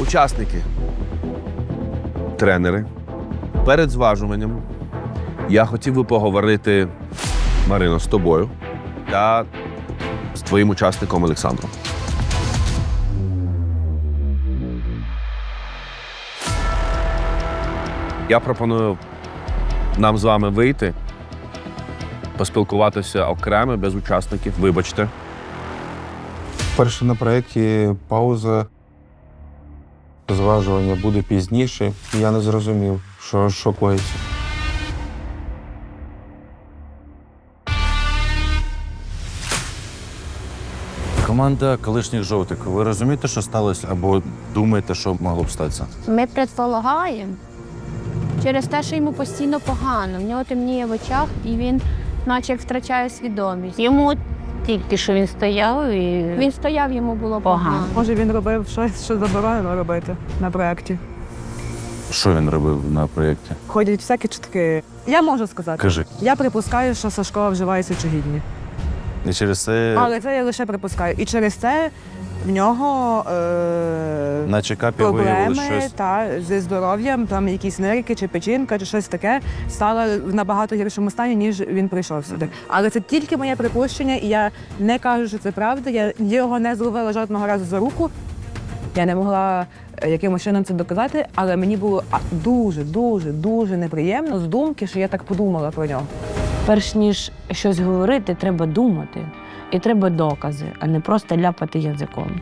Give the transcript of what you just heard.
Учасники, тренери, перед зважуванням. Я хотів би поговорити, Марино, з тобою та з твоїм учасником Олександром. Я пропоную нам з вами вийти, поспілкуватися окремо, без учасників. Вибачте. Перше на проєкті пауза. Зважування буде пізніше. Я не зрозумів, що, що коїться. Команда колишніх жовтих. Ви розумієте, що сталося, або думаєте, що могло б статися? Ми предполагаємо через те, що йому постійно погано. В нього темніє в очах, і він, наче як втрачає свідомість. Йому тільки що він стояв і Він стояв, йому було Погано. погано. Може, він робив щось, що заборонено робити на проєкті. Що він робив на проєкті? Ходять всякі чутки. Я можу сказати. Кажи. Я припускаю, що Сашко вживає сечогідні. І через це Але це я лише припускаю. І через це в нього е- на чекапі проблеми щось. та, зі здоров'ям, там якісь нирки чи печінка, чи щось таке, стало в набагато гіршому стані, ніж він прийшов сюди. Але це тільки моє припущення, і я не кажу, що це правда. Я його не зловила жодного разу за руку. Я не могла е, якимось чином це доказати, але мені було а, дуже, дуже, дуже неприємно з думки, що я так подумала про нього. Перш ніж щось говорити, треба думати. І треба докази, а не просто ляпати язиком.